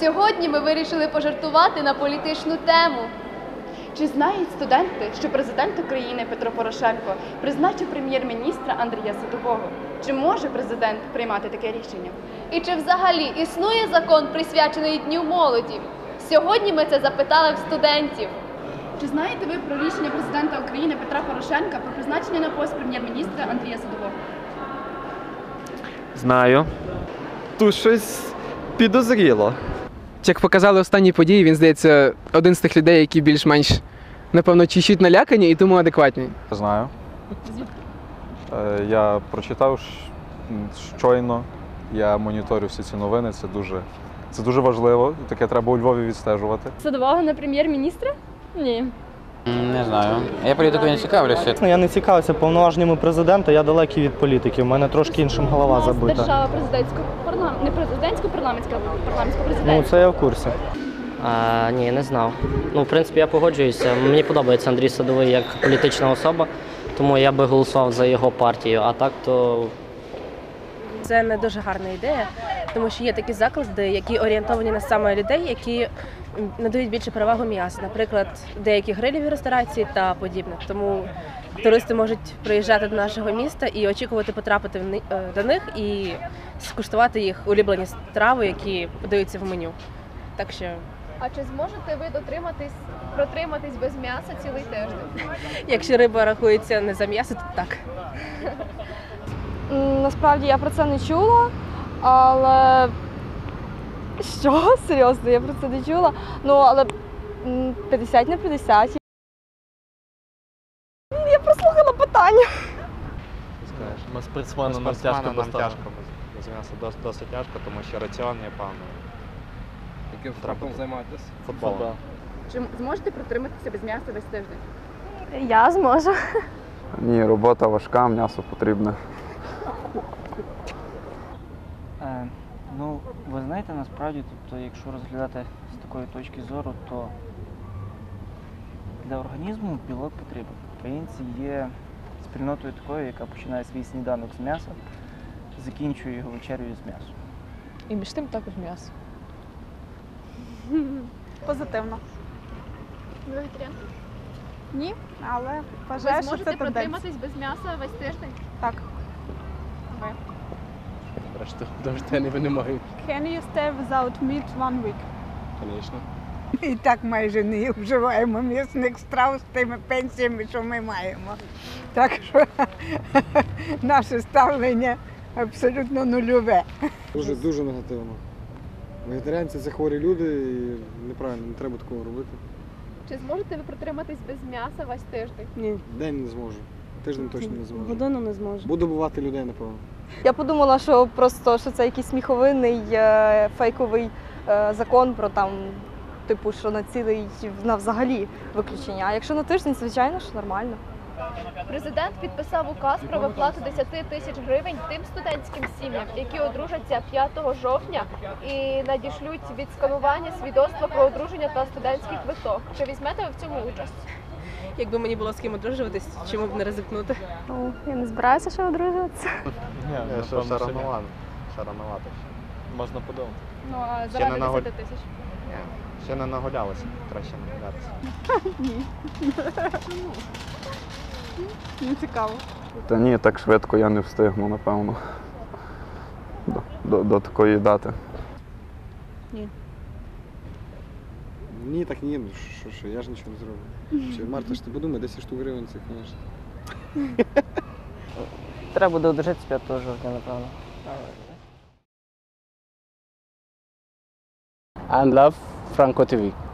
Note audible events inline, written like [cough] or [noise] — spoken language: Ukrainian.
Сьогодні ми вирішили пожартувати на політичну тему. Чи знають студенти, що президент України Петро Порошенко призначив прем'єр-міністра Андрія Садового? Чи може президент приймати таке рішення? І чи взагалі існує закон, присвячений Дню молоді? Сьогодні ми це запитали в студентів. Чи знаєте ви про рішення президента України Петра Порошенка про призначення на пост прем'єр-міністра Андрія Садового? Знаю. Тут щось підозріло. Як показали останні події, він здається один з тих людей, які більш-менш напевно чуть-чуть налякані і тому адекватні. Знаю. Е, Я прочитав щ- щойно. Я моніторю всі ці новини. Це дуже, це дуже важливо. і Таке треба у Львові відстежувати. Садового на прем'єр-міністра? Ні. Не знаю. Я політикою не цікавлюся. Ну, Я не цікавився повноваженнями президента, я далекий від політики. У мене трошки іншим голова забита. Держава президентського парламентського, не президентська парламентська а парламентська президентська. Ну, це я в курсі. А, ні, не знав. Ну, в принципі, я погоджуюся. Мені подобається Андрій Садовий як політична особа, тому я би голосував за його партію. А так то Це не дуже гарна ідея, тому що є такі заклади, які орієнтовані на саме людей, які надають більше перевагу м'ясу, наприклад, деякі гриліві ресторації та подібне. Тому туристи можуть приїжджати до нашого міста і очікувати потрапити е, до них і скуштувати їх улюблені страви, які подаються в меню. Так що, А чи зможете ви дотриматись, протриматись без м'яса цілий тиждень? якщо риба рахується не за м'ясо, то так. Насправді я про це не чула, але що? Серйозно, я про це не чула. Ну, але 50 на 50. Я прослухала питання. Скажеш, ми спортсменам нам тяжко тяжко. Без досить, досить тяжко, тому що раціон є певний. Яким спортом займаєтесь? Футболом. Чи зможете протриматися без м'яса весь тиждень? Я зможу. Ні, робота важка, м'ясо потрібне. Е, ну, ви знаєте, насправді, тобто, якщо розглядати з такої точки зору, то для організму білок потрібен. Українці є спільнотою такою, яка починає свій сніданок з м'яса, закінчує його вечерею з м'ясом. І між тим також м'ясо. [laughs] Позитивно. Ви вегетаріан? Ні, але Ви вважаю, що це зможете тенденція. протриматись без м'яса весь тиждень? Так. Решти довжди ви не можуть. Can you stay without meat one week? Звісно. І так майже не вживаємо м'ясних страв з тими пенсіями, що ми маємо. Так що [laughs] наше ставлення абсолютно нульове. Дуже дуже негативно. Вегетаріанці це хворі люди і неправильно, не треба такого робити. Чи зможете ви протриматись без м'яса весь тиждень? Ні. День не зможу. Тиждень точно не зможу. Годину не зможу. Буду бувати людей, напевно. Я подумала, що просто що це якийсь сміховинний е, фейковий е, закон про там, типу, що на цілий на взагалі виключення. А якщо на тиждень, звичайно ж нормально. Президент підписав указ про виплату 10 тисяч гривень тим студентським сім'ям, які одружаться 5 жовтня і надішлють від сканування свідоцтва про одруження та студентський квиток. Чи візьмете ви в цьому участь? Якби мені було з ким одружуватись, чому б не ризикнути? Ну, я не збираюся ще одружуватися. Ні, ще, ще рановато. Ще рановато. Можна подумати. Ну, а Ще заради не нагод- 10 тисяч. Ні, ще не нагулялися. Краще нагулятися. Не [laughs] цікаво. Та ні, так швидко я не встигну, напевно. До, до, до такої дати. Ні, так ні, ну що, що, я ж нічого не зроблю. Чи, Марта, ж ти подумай, 10 штук гривень це, звісно. [laughs] Треба буде одружитися 5 жовтня, напевно. And love Franco TV.